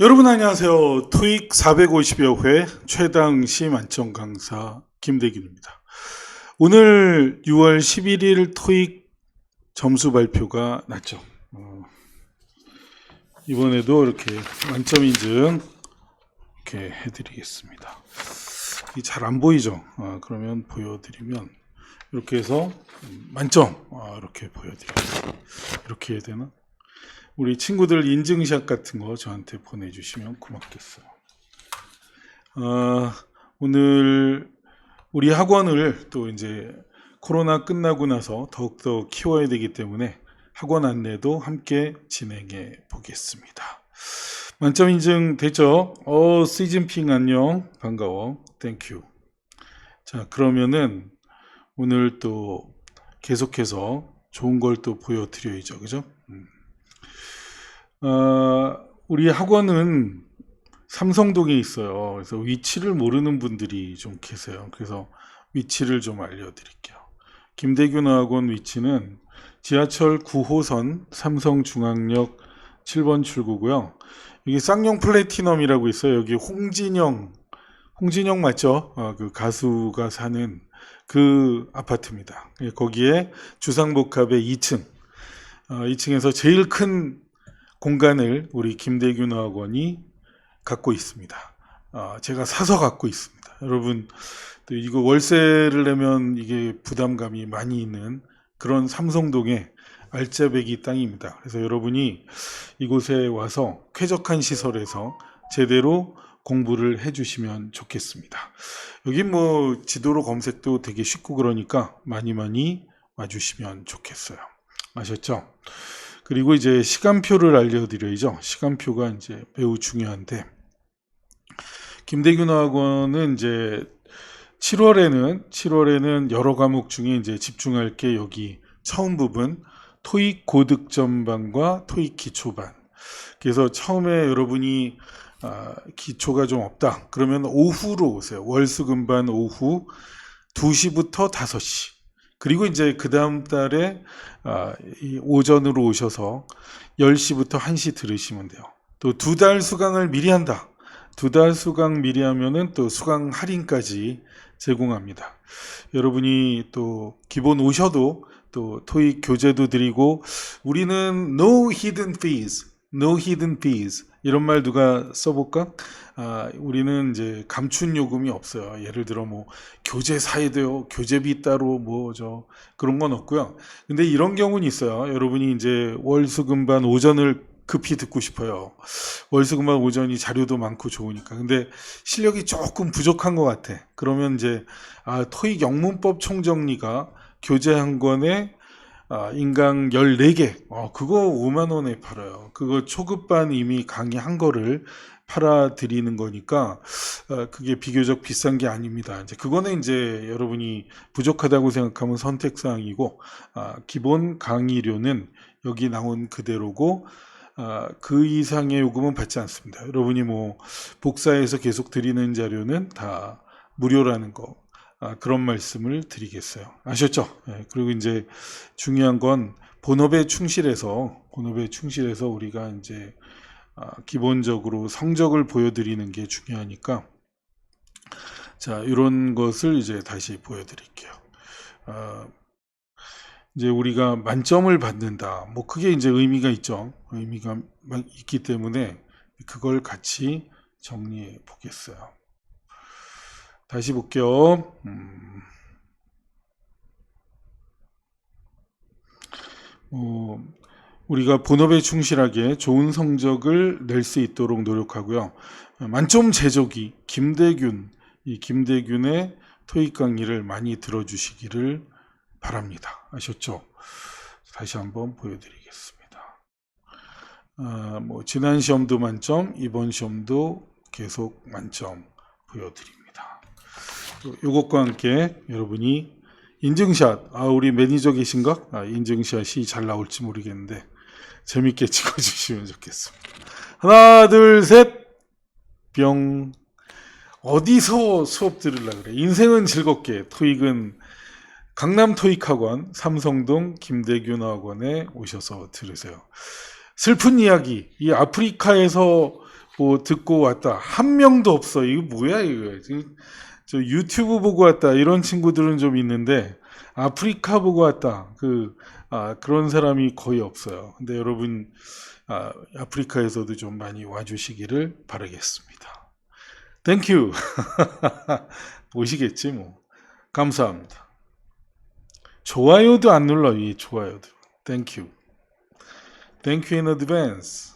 여러분 안녕하세요. 토익 450여 회 최당시 만점 강사 김대균입니다. 오늘 6월 11일 토익 점수 발표가 났죠. 어, 이번에도 이렇게 만점 인증 이렇게 해드리겠습니다. 잘 안 보이죠? 어, 그러면 보여드리면 이렇게 해서 만점 어, 이렇게 보여드립니다. 이렇게 해야 되나? 우리 친구들 인증샷 같은 거 저한테 보내주시면 고맙겠어요. 어, 오늘 우리 학원을 또 이제 코로나 끝나고 나서 더욱더 키워야 되기 때문에 학원 안내도 함께 진행해 보겠습니다. 만점 인증 됐죠? 어, 시진핑 안녕. 반가워. 땡큐. 자, 그러면은 오늘 또 계속해서 좋은 걸 또 보여드려야죠. 그죠? 음. 어, 우리 학원은 삼성동에 있어요. 그래서 위치를 모르는 분들이 좀 계세요. 그래서 위치를 좀 알려드릴게요. 김대균 학원 위치는 지하철 9호선 삼성중앙역 7번 출구고요. 여기 쌍용 플래티넘이라고 있어요. 여기 홍진영, 홍진영 맞죠? 어, 그 가수가 사는 그 아파트입니다. 예, 거기에 주상복합의 2층, 어, 2층에서 제일 큰 공간을 우리 김대균 학원이 갖고 있습니다. 어, 제가 사서 갖고 있습니다. 여러분, 또 이거 월세를 내면 이게 부담감이 많이 있는 그런 삼성동의 알짜배기 땅입니다. 그래서 여러분이 이곳에 와서 쾌적한 시설에서 제대로 공부를 해주시면 좋겠습니다. 여기 뭐 지도로 검색도 되게 쉽고 그러니까 많이 많이 와주시면 좋겠어요. 아셨죠? 그리고 이제 시간표를 알려드려야죠. 시간표가 이제 매우 중요한데 김대균 학원은 이제 7월에는 7월에는 여러 과목 중에 이제 집중할 게 여기 처음 부분 토익 고득점반과 토익 기초반. 그래서 처음에 여러분이 아, 기초가 좀 없다. 그러면 오후로 오세요. 월수금반 오후 2시부터 5시. 그리고 이제 그 다음 달에 아, 이 오전으로 오셔서 10시부터 1시 들으시면 돼요. 또 두 달 수강을 미리 한다. 두 달 수강 미리 하면은 또 수강 할인까지 제공합니다. 여러분이 또 기본 오셔도 또 토익 교재도 드리고 우리는 no hidden fees, no hidden fees 이런 말 누가 써볼까? 아, 우리는 이제 감춘 요금이 없어요. 예를 들어 뭐 교재 사야 돼요. 교재비 따로 뭐 저 그런 건 없고요. 근데 이런 경우는 있어요. 여러분이 이제 월수금반 오전을 급히 듣고 싶어요. 월수금반 오전이 자료도 많고 좋으니까. 근데 실력이 조금 부족한 것 같아. 그러면 이제 아, 토익 영문법 총정리가 교재 한 권에 아, 인강 14개. 어, 그거 5만 원에 팔아요. 그거 초급반 이미 강의한 거를 팔아 드리는 거니까 어, 그게 비교적 비싼 게 아닙니다. 이제 그거는 이제 여러분이 부족하다고 생각하면 선택 사항이고 아, 기본 강의료는 여기 나온 그대로고 아, 그 이상의 요금은 받지 않습니다. 여러분이 뭐 복사해서 계속 드리는 자료는 다 무료라는 거 아, 그런 말씀을 드리겠어요. 아셨죠? 예, 그리고 이제 중요한 건 본업에 충실해서 본업에 충실해서 우리가 이제 아, 기본적으로 성적을 보여드리는 게 중요하니까 자 이런 것을 이제 다시 보여드릴게요. 아, 이제 우리가 만점을 받는다. 뭐 그게 이제 의미가 있죠. 의미가 있기 때문에 그걸 같이 정리해 보겠어요. 다시 볼게요. 음, 어, 우리가 본업에 충실하게 좋은 성적을 낼 수 있도록 노력하고요. 만점 제조기 김대균 이 김대균의 토익 강의를 많이 들어주시기를 바랍니다. 아셨죠? 다시 한번 보여드리겠습니다. 아, 뭐 지난 시험도 만점, 이번 시험도 계속 만점 보여드립니다. 또 요것과 함께 여러분이 인증샷, 아 우리 매니저 계신가? 아, 인증샷이 잘 나올지 모르겠는데 재밌게 찍어주시면 좋겠습니다. 하나, 둘, 셋, 뿅. 어디서 수업 들으려 그래? 인생은 즐겁게, 토익은 강남 토익학원 삼성동 김대균 학원에 오셔서 들으세요. 슬픈 이야기, 이 아프리카에서 뭐 듣고 왔다. 한 명도 없어. 이거 뭐야 이거. 저 유튜브 보고 왔다. 이런 친구들은 좀 있는데 아프리카 보고 왔다. 그 아, 그런 사람이 거의 없어요. 근데 여러분 아, 아프리카에서도 좀 많이 와주시기를 바라겠습니다. 땡큐. 보시겠지 뭐. 감사합니다. 좋아요도 안 눌러 이 좋아요도. 땡큐. 땡큐 in advance.